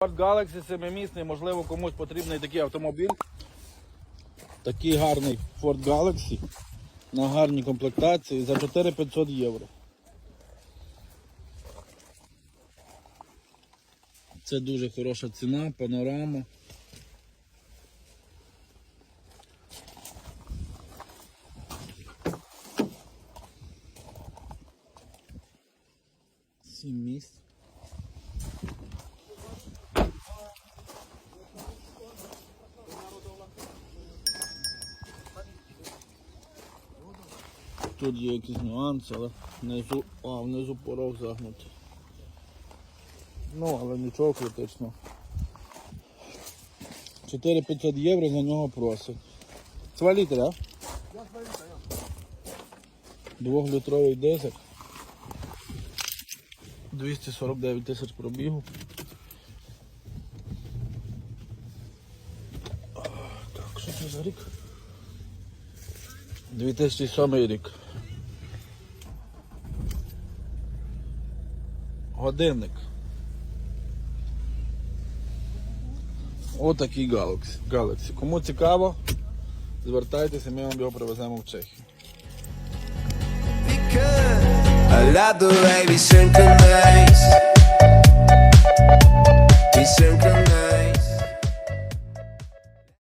Galaxy семимісний, можливо, комусь потрібний такий автомобіль. Такий гарний Ford Galaxy на гарній комплектації за 4500 євро. Це дуже хороша ціна, панорама. Сім місць. Тут є якісь нюанси, але внизу, а, внизу порог загнутий. Ну, але нічого критичного. 4500 євро за нього просить. 2 літри, а? Двохлітровий дизель. 249 тисяч пробігу. Так, що це за рік? 2007 рік. Годинник. Отакий Galaxy. Galaxy. Кому цікаво, звертайтеся, ми вам його привеземо в Чехію. I love the way we synchronize.